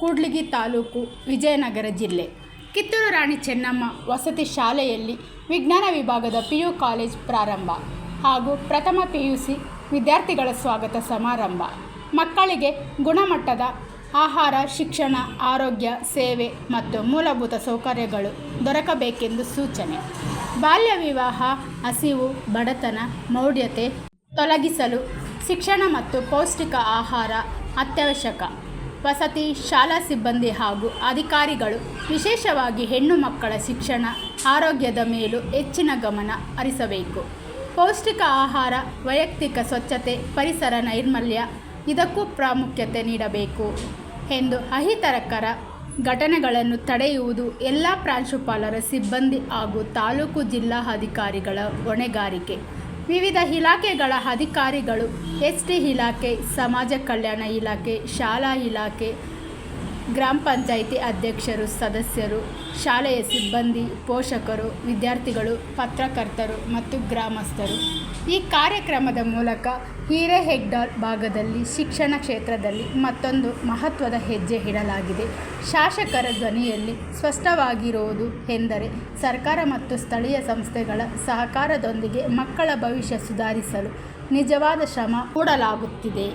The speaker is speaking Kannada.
ಕೂಡ್ಲಿಗಿ ತಾಲೂಕು, ವಿಜಯನಗರ ಜಿಲ್ಲೆ. ಕಿತ್ತೂರು ರಾಣಿ ಚೆನ್ನಮ್ಮ ವಸತಿ ಶಾಲೆಯಲ್ಲಿ ವಿಜ್ಞಾನ ವಿಭಾಗದ ಪಿ ಯು ಕಾಲೇಜ್ ಪ್ರಾರಂಭ ಹಾಗೂ ಪ್ರಥಮ ಪಿ ಯು ಸಿ ವಿದ್ಯಾರ್ಥಿಗಳ ಸ್ವಾಗತ ಸಮಾರಂಭ. ಮಕ್ಕಳಿಗೆ ಗುಣಮಟ್ಟದ ಆಹಾರ, ಶಿಕ್ಷಣ, ಆರೋಗ್ಯ, ಸೇವೆ ಮತ್ತು ಮೂಲಭೂತ ಸೌಕರ್ಯಗಳು ದೊರಕಬೇಕೆಂದು ಸೂಚನೆ. ಬಾಲ್ಯ ವಿವಾಹ, ಹಸಿವು, ಬಡತನ, ಮೌಢ್ಯತೆ ತೊಲಗಿಸಲು ಶಿಕ್ಷಣ ಮತ್ತು ಪೌಷ್ಟಿಕ ಆಹಾರ ಅತ್ಯವಶ್ಯಕ. ವಸತಿ, ಶಾಲಾ ಸಿಬ್ಬಂದಿ ಹಾಗೂ ಅಧಿಕಾರಿಗಳು, ವಿಶೇಷವಾಗಿ ಹೆಣ್ಣು ಮಕ್ಕಳ ಶಿಕ್ಷಣ, ಆರೋಗ್ಯದ ಮೇಲೂ ಹೆಚ್ಚಿನ ಗಮನ ಹರಿಸಬೇಕು. ಪೌಷ್ಟಿಕ ಆಹಾರ, ವೈಯಕ್ತಿಕ ಸ್ವಚ್ಛತೆ, ಪರಿಸರ ನೈರ್ಮಲ್ಯ ಇದಕ್ಕೂ ಪ್ರಾಮುಖ್ಯತೆ ನೀಡಬೇಕು ಎಂದು ಅಹಿತರಕರ ಘಟನೆಗಳನ್ನು ತಡೆಯುವುದು ಎಲ್ಲ ಪ್ರಾಂಶುಪಾಲರ ಸಿಬ್ಬಂದಿ ಹಾಗೂ ತಾಲೂಕು ಜಿಲ್ಲಾ ಅಧಿಕಾರಿಗಳ ಹೊಣೆಗಾರಿಕೆ. ವಿವಿಧ ಇಲಾಖೆಗಳ ಅಧಿಕಾರಿಗಳು ಎಸ್ ಟಿ ಇಲಾಖೆ ಸಮಾಜ ಕಲ್ಯಾಣ ಇಲಾಖೆ ಶಾಲಾ ಇಲಾಖೆ ಗ್ರಾಮ ಪಂಚಾಯಿತಿ ಅಧ್ಯಕ್ಷರು, ಸದಸ್ಯರು, ಶಾಲೆಯ ಸಿಬ್ಬಂದಿ, ಪೋಷಕರು, ವಿದ್ಯಾರ್ಥಿಗಳು, ಪತ್ರಕರ್ತರು ಮತ್ತು ಗ್ರಾಮಸ್ಥರು. ಈ ಕಾರ್ಯಕ್ರಮದ ಮೂಲಕ ಹಿರೇಹೆಗ್ಡಾಲ್ ಭಾಗದಲ್ಲಿ ಶಿಕ್ಷಣ ಕ್ಷೇತ್ರದಲ್ಲಿ ಮತ್ತೊಂದು ಮಹತ್ವದ ಹೆಜ್ಜೆ ಇಡಲಾಗಿದೆ. ಶಾಸಕರ ಧ್ವನಿಯಲ್ಲಿ ಸ್ಪಷ್ಟವಾಗಿರುವುದು ಎಂದರೆ ಸರ್ಕಾರ ಮತ್ತು ಸ್ಥಳೀಯ ಸಂಸ್ಥೆಗಳ ಸಹಕಾರದೊಂದಿಗೆ ಮಕ್ಕಳ ಭವಿಷ್ಯ ಸುಧಾರಿಸಲು ನಿಜವಾದ ಶ್ರಮ ಕೂಡಲಾಗುತ್ತಿದೆ.